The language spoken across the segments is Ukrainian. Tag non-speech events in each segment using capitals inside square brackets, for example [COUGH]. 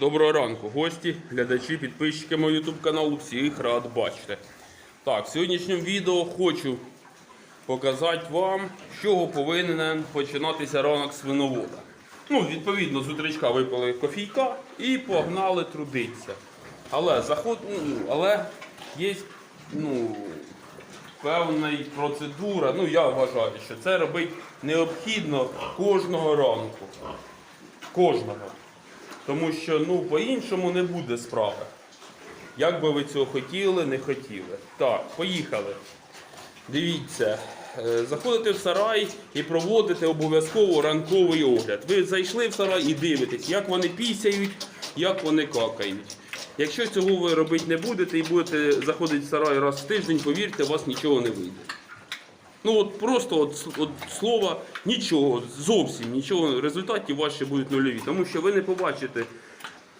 Доброго ранку, гості, глядачі, підписчики мого YouTube каналу. Всіх рад бачити. Так, в сьогоднішньому відео хочу показати вам, з чого повинен починатися ранок свиновода. Ну, відповідно, з утречка випили кофійка і погнали трудитися. Але заход, ну, але є ну, певна процедура. Ну, я вважаю, що це робити необхідно кожного ранку. Кожного. Тому що ну, по-іншому не буде справи. Як би ви цього хотіли, не хотіли. Так, поїхали. Дивіться, е, заходите в сарай і проводите обов'язково ранковий огляд. Ви зайшли в сарай і дивитесь, як вони пісяють, як вони какають. Якщо цього ви робити не будете і будете заходити в сарай раз в тиждень, повірте, у вас нічого не вийде. Ну от просто от, от слова нічого, зовсім нічого, результатів ваші будуть нульові. Тому що ви не побачите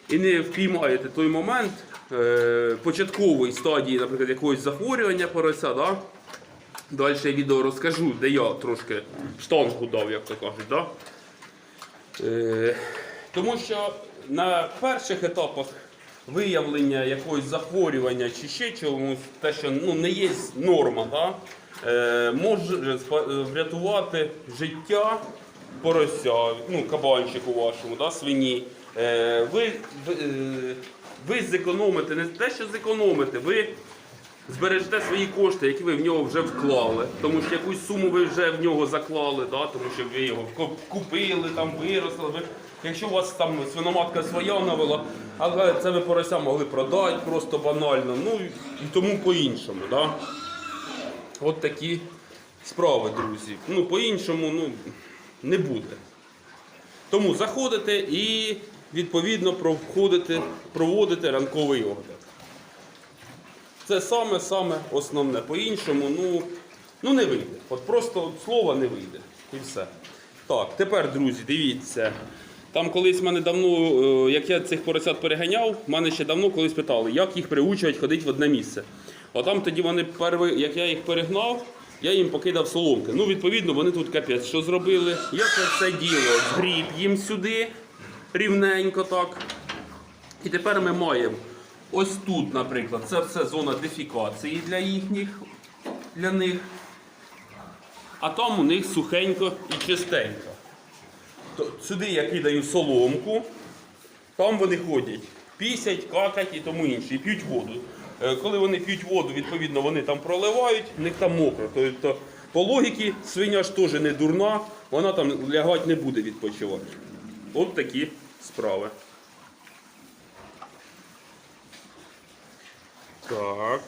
і не впіймаєте той момент е, початкової стадії, наприклад, якогось захворювання порося. Да? Далі я відео розкажу, де я трошки штангу дав, як то кажуть. Да? Е, тому що на перших етапах виявлення якогось захворювання чи ще чомусь, те, що ну, не є норма, да? е, може е, врятувати життя порося, ну, кабанчику вашому, да, свині. Е, ви, ви, е, ви зекономите, не те, що зекономите, ви збережете свої кошти, які ви в нього вже вклали, тому що якусь суму ви вже в нього заклали, да, тому що ви його купили, там виросли. Ви, якщо у вас там свиноматка своя навела, але це ви порося могли продати просто банально, ну і тому по-іншому. Да? От такі справи, друзі. Ну, по-іншому ну, не буде. Тому заходите і відповідно проходите, проводите ранковий огляд. Це саме саме основне. По-іншому, ну, ну не вийде. От просто от слова не вийде. І все. Так, тепер, друзі, дивіться. Там колись мене давно, е, як я цих поросят переганяв, мене ще давно колись питали, як їх приучують ходити в одне місце. А там тоді вони перші, як я їх перегнав, я їм покидав соломки. Ну, відповідно, вони тут капець, що зробили? Я це все діло згріб їм сюди, рівненько так. І тепер ми маємо ось тут, наприклад, це все зона дефікації для їхніх, для них. А там у них сухенько і чистенько. То сюди я кидаю соломку, там вони ходять, пісять, какать і тому інше, і п'ють воду. Е, Коли вони п'ють воду, відповідно, вони там проливають, в них там мокро. Тобто, по логіці, свиня ж теж не дурна, вона там лягати не буде відпочивати. От такі справи. Так.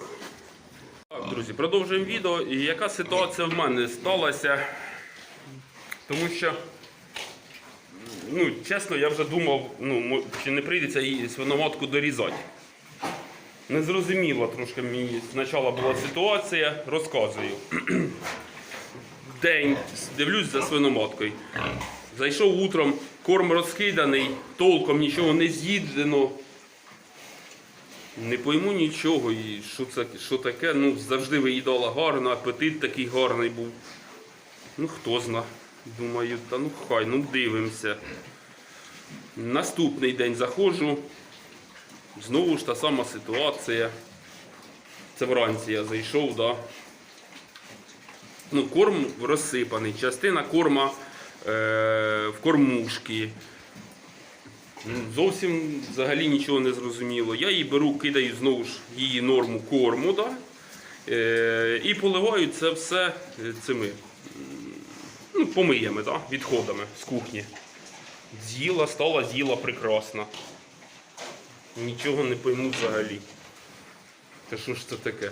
Так, друзі, продовжуємо відео. І яка ситуація в мене сталася? Тому що, ну, чесно, я вже думав, ну, чи не прийдеться її свиноматку дорізати. Незрозуміла трошки мені спочатку була ситуація, розказую. [CLEARS THROAT] День дивлюсь за свиноматкою. Зайшов утром, корм розкиданий, толком нічого не з'їджено. Не пойму нічого, і що це що таке. Ну, завжди виїдала гарно, апетит такий гарний був. Ну, хто зна. Думаю, та ну хай, ну дивимося. Наступний день заходжу. Знову ж та сама ситуація. Це вранці я зайшов, да. Ну, корм розсипаний, частина корма е, в кормушки. Ну, Зовсім взагалі нічого не зрозуміло. Я її беру, кидаю знову ж її норму корму, да? е, і поливаю це все е, цими ну, помиями, да? відходами з кухні. З'їла, стала, з'їла прекрасно. Нічого не пойму взагалі. Та що ж це таке?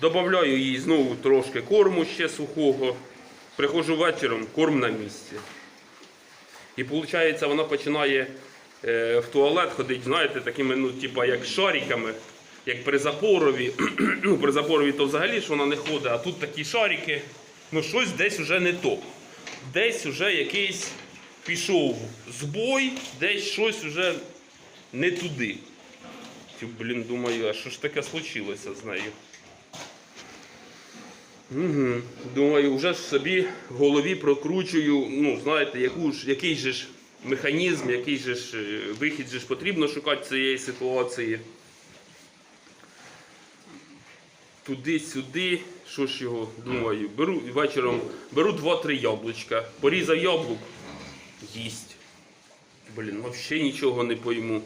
Добавляю їй знову трошки корму ще сухого. Приходжу вечором, корм на місці. І виходить, вона починає е, в туалет ходити, знаєте, такими, ну, типа, як шариками, як при запорові. [CLEARS THROAT] ну, при запорові то взагалі ж вона не ходить, а тут такі шарики. Ну, щось десь вже не то. Десь вже якийсь пішов збой, десь щось вже не туди. Блін, думаю, а що ж таке случилося з нею? Угу. Думаю, вже собі в голові прокручую, ну, знаєте, яку ж, який же ж механізм, який же ж е, вихід же ж потрібно шукати цієї ситуації. Туди-сюди, що ж його думаю, беру вечором беру 2-3 яблучка, порізав яблук, їсть. Блін, взагалі нічого не пойму.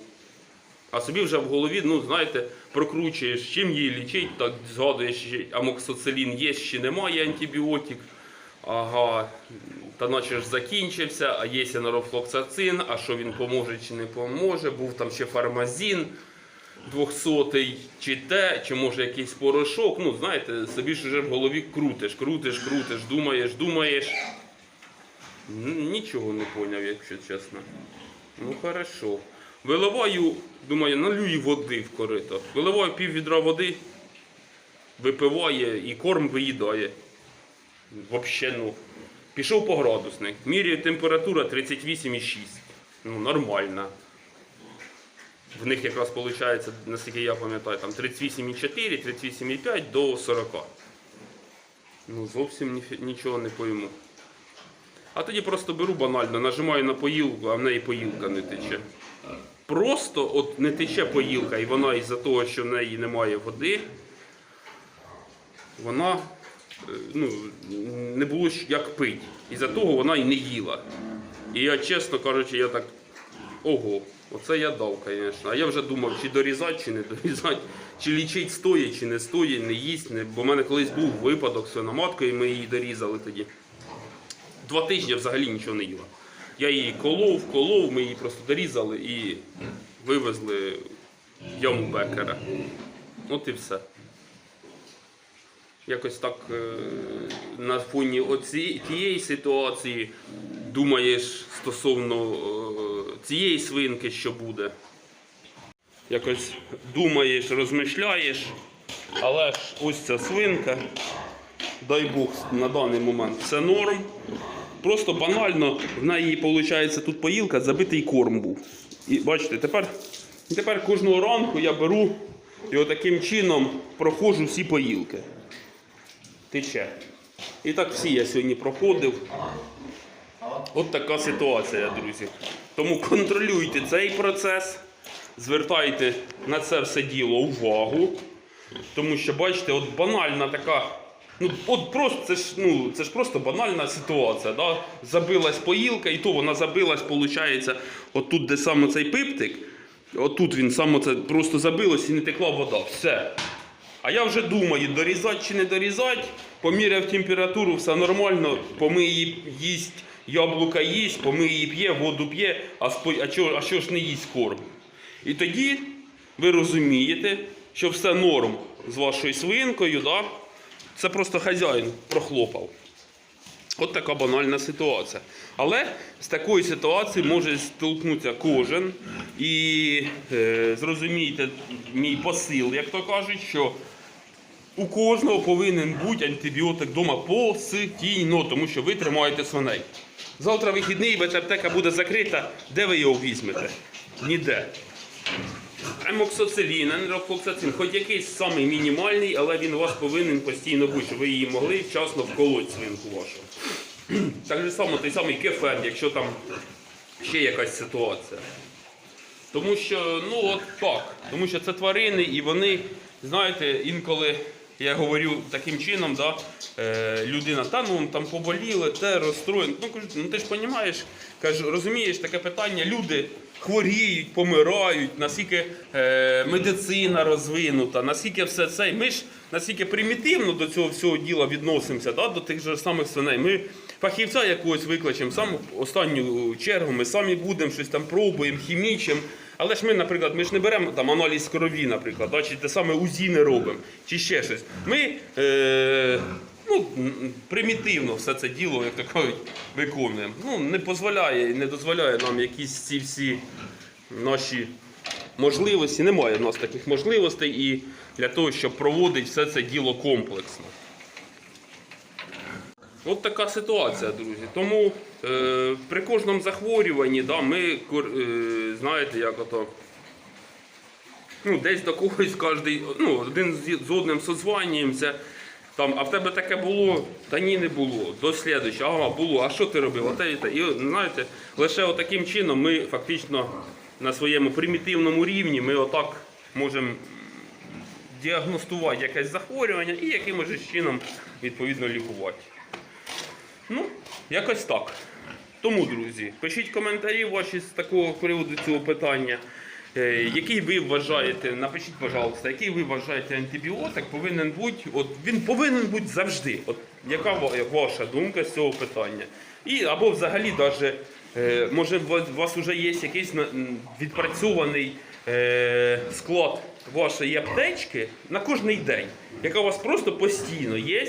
А собі вже в голові, ну знаєте, прокручуєш, чим її лічить, так згадуєш, амоксоцилін є, чи немає антибіотик. Ага, та наче ж закінчився, а є енарофлоксацин, а що він поможе чи не поможе. Був там ще фармазін 200 чи те, чи може якийсь порошок. Ну, знаєте, собі ж вже в голові крутиш, крутиш, крутиш, думаєш, думаєш. Нічого не поняв, якщо чесно. Ну хорошо. Виливаю, думаю, налю їй води в корито. Виливаю пів відра води, випиває і корм виїдає. Вообще, ну. Пішов по градусник. Міряю температура 38,6. Ну, нормально. В них якраз виходить, наскільки я пам'ятаю, там 38,4, 38,5 до 40. Ну, зовсім нічого не пойму. А тоді просто беру банально, нажимаю на поїлку, а в неї поїлка не тече. Просто от не тече поїлка, і вона із-за того, що в неї немає води, вона е, ну, не було як пить. Із-за того вона і не їла. І я, чесно кажучи, я так. Ого, оце я дав, звісно. А я вже думав, чи дорізати, чи не дорізати, чи лічить стоїть, чи не стоїть, не їсть. Не... Бо в мене колись був випадок з свиноматкою, ми її дорізали тоді. Два тижні взагалі нічого не їла. Я її колов, колов, ми її просто дорізали і вивезли в яму бекера. От і все. Якось так е, на фоні тієї ситуації думаєш стосовно е, цієї свинки, що буде. Якось думаєш, розмишляєш, але ж ось ця свинка, дай Бог, на даний момент все норм. Просто банально в неї виходить тут поїлка, забитий корм був. І бачите, тепер, тепер кожного ранку я беру і отаким чином проходжу всі поїлки. Тече. І так всі я сьогодні проходив. От така ситуація, друзі. Тому контролюйте цей процес, звертайте на це все діло увагу. Тому що, бачите, от банальна така. Ну, от просто це ж, ну, це ж просто банальна ситуація. Да? Забилась поїлка, і то вона забилась, виходить, отут, де саме цей пиптик, отут він саме це просто забилось і не текла вода. Все. А я вже думаю, дорізати чи не дорізати, поміряв температуру, все нормально, помий її їсть, яблука їсть, помий її п'є, воду п'є, а, спо... а, чого, а що ж не їсть корм? І тоді ви розумієте, що все норм з вашою свинкою, да? Це просто хазяїн прохлопав. От така банальна ситуація. Але з такої ситуації може столкнутися кожен. І е, зрозумійте мій посил, як то кажуть, що у кожного повинен бути антибіотик вдома постійно, тому що ви тримаєте свиней. Завтра вихідний, ветаптека буде закрита. Де ви його візьмете? Ніде. Емоксоцилін, енерофлоксацин, хоч якийсь самий мінімальний, але він у вас повинен постійно бути, щоб ви її могли вчасно вколоти свинку вашу. [CLEARS THROAT] Так же само той самий кефен, якщо там ще якась ситуація. Тому що, ну от так, тому що це тварини, і вони, знаєте, інколи я говорю таким чином, да, е, людина, та ну там поболіли, те розстроєно. Ну кажу, ну ти ж розумієш, кажу, розумієш таке питання, люди хворіють, помирають, наскільки е, медицина розвинута, наскільки все це. Ми ж наскільки примітивно до цього всього діла відносимося, да, до тих же самих свиней. Ми фахівця якогось викличемо, саме останню чергу, ми самі будемо щось там пробуємо, хімічимо. Але ж ми, наприклад, ми ж не беремо там аналіз крові, наприклад, да, чи те саме УЗІ не робимо, чи ще щось. Ми е, ну, примітивно все це діло, як кажуть, виконуємо. Ну, не дозволяє, і не дозволяє нам якісь ці всі наші можливості. Немає в нас таких можливостей і для того, щоб проводити все це діло комплексно. От така ситуація, друзі. Тому е, при кожному захворюванні да, ми е, знаєте, як ото. Ну, десь до когось кожний, ну, один з, одним созванюємося. Там, а в тебе таке було? Та ні, не було. До слідчого, ага, було. А що ти робив? Оте і те. І знаєте, лише таким чином ми фактично на своєму примітивному рівні ми отак можемо діагностувати якесь захворювання і якимось чином відповідно лікувати. Ну, якось так. Тому, друзі, пишіть коментарі ваші з такого приводу цього питання. Е, Який ви вважаєте, напишіть, пожалуйста, який ви вважаєте антибіотик повинен бути, от він повинен бути завжди. От яка ваша думка з цього питання? І або взагалі даже, е, може у вас- вже є якийсь відпрацьований е, склад вашої аптечки на кожний день, яка у вас просто постійно є.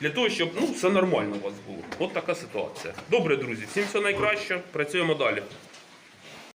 Для того, щоб ну, все нормально у вас було. От така ситуація. Добре, друзі, всім все найкраще. Працюємо далі.